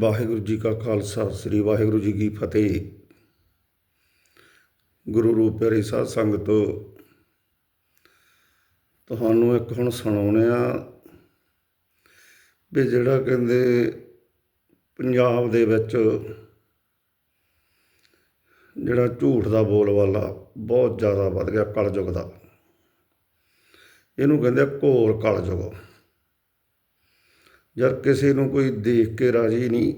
ਵਾਹਿਗੁਰੂ ਜੀ ਕਾ ਖਾਲਸਾ, ਸ੍ਰੀ ਵਾਹਿਗੁਰੂ ਜੀ ਕੀ ਫਤਿਹ। ਗੁਰੂ ਰੂਪ ਪਿਆਰੀ ਸਾਧ ਸੰਗਤ, ਤੁਹਾਨੂੰ ਇੱਕ ਹੁਣ ਸੁਣਾਉਣੇ ਆ ਵੀ ਜਿਹੜਾ ਕਹਿੰਦੇ ਪੰਜਾਬ ਦੇ ਵਿੱਚ ਜਿਹੜਾ ਝੂਠ ਦਾ ਬੋਲਬਾਲਾ ਬਹੁਤ ਜ਼ਿਆਦਾ ਵੱਧ ਗਿਆ, ਕਲਯੁਗ ਦਾ। ਇਹਨੂੰ ਕਹਿੰਦੇ ਘੋਰ ਕਲਯੁਗ। ਜਦ ਕਿਸੇ ਨੂੰ ਕੋਈ ਦੇਖ ਕੇ ਰਾਜੀ ਨਹੀਂ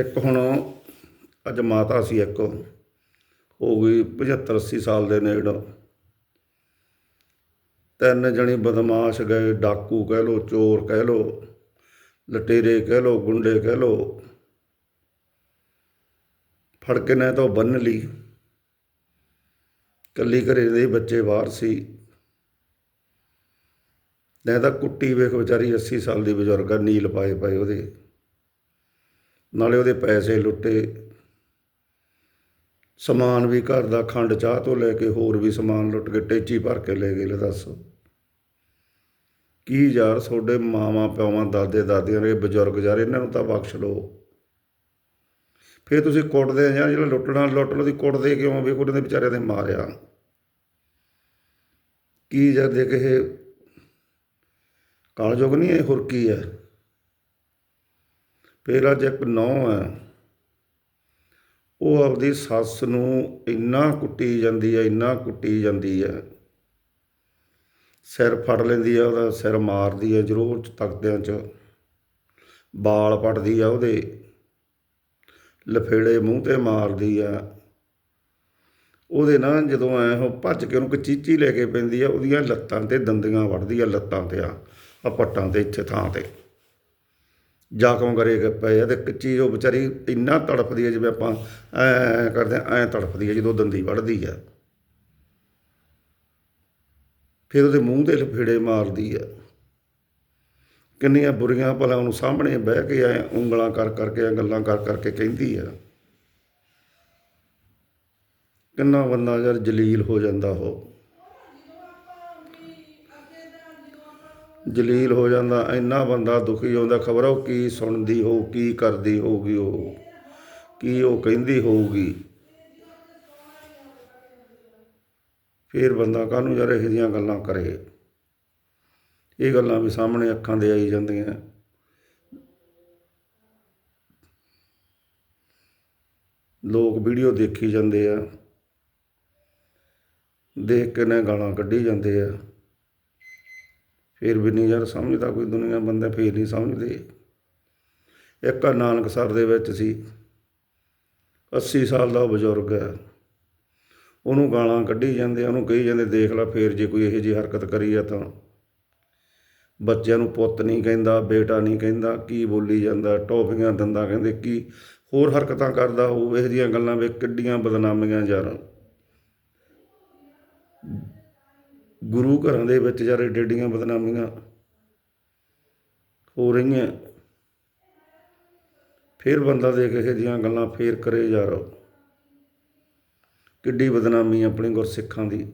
ਇੱਕ ਹੁਣ ਅੱਜ ਮਾਤਾ ਸੀ ਇੱਕ, ਹੋ ਗਈ 75 80 ਸਾਲ ਦੇ ਨੇੜੇ। ਤਿੰਨ ਜਣੇ ਬਦਮਾਸ਼ ਗਏ, ਡਾਕੂ ਕਹਿ ਲੋ ਚੋਰ ਕਹਿ ਲੋ ਲਟੇਰੇ ਕਹਿ ਲੋ ਗੁੰਡੇ ਕਹਿ ਲੋ ਫੜ ਕੇ ਨਾ ਤਾਂ ਉਹ ਬੰਨ ਲਈ। ਕੱਲੀ ਘਰੇ ਦੇ ਬੱਚੇ ਬਾਹਰ ਸੀ। ਨਹੀਂ ਤਾਂ ਕੁੱਟੀ ਵੇਖ ਵਿਚਾਰੀ 80 ਸਾਲ ਦੀ ਬਜ਼ੁਰਗ ਆ, ਨੀਲ ਪਾਏ ਪਏ ਉਹਦੇ। ਨਾਲੇ ਉਹਦੇ ਪੈਸੇ ਲੁੱਟੇ। ਸਮਾਨ ਵੀ ਘਰ ਦਾ ਖੰਡ ਚਾਹ ਤੋਂ ਲੈ ਕੇ ਹੋਰ ਵੀ ਸਮਾਨ ਲੁੱਟ ਕੇ ਟੇਚੀ ਭਰ ਕੇ ਲੈ ਗਏ, ਲੈ ਦੱਸ। ਕੀ ਯਾਰ ਤੁਹਾਡੇ ਮਾਵਾਂ ਪਿਓਵਾਂ ਦਾਦੇ, ਦਾਦੀਆਂ ਦੇ ਬਜ਼ੁਰਗ ਯਾਰ, ਇਹਨਾਂ ਨੂੰ ਤਾਂ ਬਖਸ਼ ਲਓ। ਫਿਰ ਤੁਸੀਂ ਕੁੱਟਦੇ ਜਾਂ ਜਿਹੜਾ ਲੁੱਟਣਾ, ਲੁੱਟ ਲੋ ਦੀ ਕੁੱਟਦੇ ਕਿਉਂ? ਵੇਖੋ ਉਹਨਾਂ ਦੇ ਵਿਚਾਰਿਆਂ ਦੇ ਮਾਰਿਆ। ਕੀ ਜਦ ਦੇ ਕੇ ਕਾਲਯੁਗ ਨਹੀਂ ਇਹ ਹੋਰਕੀ ਹੈ। ਪੇਰਾ ਅੱਜ ਇੱਕ ਨੌ ਹੈ। ਉਹ ਆਪਦੀ ਸੱਸ ਨੂੰ ਇੰਨਾ ਕੁੱਟੀ ਜਾਂਦੀ ਹੈ, ਇੰਨਾ ਕੁੱਟੀ ਜਾਂਦੀ ਹੈ। ਸਿਰ ਫੜ ਲੈਂਦੀ ਆ ਉਹਦਾ ਸਿਰ ਮਾਰਦੀ ਹੈ, ਜ਼ਰੂਰ ਤਖਤਿਆਂ 'ਚ। ਬਾਲ ਪੜਦੀ ਆ ਉਹਦੇ। ਲਫੇੜੇ ਮੂੰਹ ਤੇ ਮਾਰਦੀ ਆ ਉਹਦੇ ਨਾਲ ਜਦੋਂ ਐ ਉਹ ਭੱਜ ਕੇ ਉਹਨੂੰ ਕਚੀਚੀ ਲੈ ਕੇ ਪੈਂਦੀ ਆ ਉਹਦੀਆਂ ਲੱਤਾਂ ਤੇ ਦੰਦੀਆਂ ਵੱਢਦੀ ਆ ਲੱਤਾਂ ਤੇ ਆ। ਆ ਪੱਟਾਂ ਤੇ ਇੱਥੇ ਥਾਂ ਤੇ। ਜਾਕਮ ਕਰੇ ਪਏ ਆ? ਤੇ ਕੱਚੀ ਉਹ ਵਿਚਾਰੀ ਇੰਨਾ ਤੜਫਦੀ ਹੈ ਜਿਵੇਂ ਆਪਾਂ ਐ ਕਰਦੇ ਐ ਤੜਫਦੀ ਹੈ ਜਦੋਂ ਦੰਦੀ ਵੜਦੀ ਆ। ਫਿਰ ਉਹਦੇ ਮੂੰਹ ਤੇ ਲਫੇੜੇ ਮਾਰਦੀ ਆ। ਕਿੰਨੀਆਂ ਬੁਰੀਆਂ ਭਲਾ ਉਹਨੂੰ ਸਾਹਮਣੇ ਬਹਿ ਕੇ ਐ ਉਂਗਲਾਂ ਕਰ ਕਰਕੇ, ਐਂ ਗੱਲਾਂ ਕਰ ਕਰਕੇ ਕਹਿੰਦੀ ਆ। ਕਿੰਨਾ ਬੰਦਾ ਯਾਰ ਜਲੀਲ ਹੋ ਜਾਂਦਾ ਉਹ। ਜਲੀਲ ਹੋ ਜਾਂਦਾ, ਇੰਨਾ ਬੰਦਾ ਦੁਖੀ ਹੁੰਦਾ, ਖਬਰ ਉਹ ਕੀ ਸੁਣਦੀ ਹੋ ਕੀ ਕਰਦੀ ਹੋਊਗੀ ਉਹ, ਕੀ ਉਹ ਕਹਿੰਦੀ ਹੋਊਗੀ। ਫਿਰ ਬੰਦਾ ਕਾਹਨੂੰ ਯਾਰ ਇਹੋ ਜਿਹੀਆਂ ਗੱਲਾਂ ਕਰੇ? ਇਹ ਗੱਲਾਂ ਵੀ ਸਾਹਮਣੇ ਅੱਖਾਂ ਦੇ ਆਈ ਜਾਂਦੀਆਂ। ਲੋਕ ਵੀਡੀਓ ਦੇਖੀ ਜਾਂਦੇ ਆ। ਦੇਖ ਕੇ ਨੇ ਗਾਲਾਂ ਕੱਢੀ ਜਾਂਦੇ ਆ। ਫਿਰ ਵੀ ਨਹੀਂ ਯਾਰ ਸਮਝਦਾ ਕੋਈ ਦੁਨੀਆ ਬੰਦਾ, ਫਿਰ ਨਹੀਂ ਸਮਝਦੇ। ਇੱਕ ਨਾਨਕ ਸਰ ਦੇ ਵਿੱਚ ਸੀ। 80 ਸਾਲ ਦਾ ਬਜ਼ੁਰਗ ਹੈ। ਉਹਨੂੰ ਗਾਲਾਂ ਕੱਢੀ ਜਾਂਦੇ, ਉਹਨੂੰ ਕਹੀ ਜਾਂਦੇ, ਦੇਖ ਲੈ ਫੇਰ ਜੇ ਕੋਈ ਇਹੋ ਜਿਹੀ ਹਰਕਤ ਕਰੀ ਆ ਤਾਂ। ਬੱਚਿਆਂ ਨੂੰ ਪੁੱਤ ਨਹੀਂ ਕਹਿੰਦਾ, ਬੇਟਾ ਨਹੀਂ ਕਹਿੰਦਾ, ਕੀ ਬੋਲੀ ਜਾਂਦਾ ਟੋਫੀਆਂ ਦੰਦਾ, ਕਹਿੰਦੇ ਕੀ ਹੋਰ ਹਰਕਤਾਂ ਕਰਦਾ, ਉਹ ਇਹੋ ਜਿਹੀਆਂ ਗੱਲਾਂ ਵੇ ਕਿੱਡੀਆਂ ਬਦਨਾਮੀਆਂ ਯਾਰ। ਗੁਰੂ ਘਰਾਂ ਦੇ ਵਿੱਚ ਯਾਰ ਡੇਡੀਆਂ ਬਦਨਾਮੀਆਂ ਹੋ ਰਹੀਆਂ। ਫਿਰ ਬੰਦਾ ਦੇਖ ਇਹੋ ਜਿਹੀਆਂ ਗੱਲਾਂ ਫੇਰ ਕਰੇ ਯਾਰ। ਕਿੱਡੀ ਬਦਨਾਮੀ ਆਪਣੀ ਗੁਰਸਿੱਖਾਂ ਦੀ।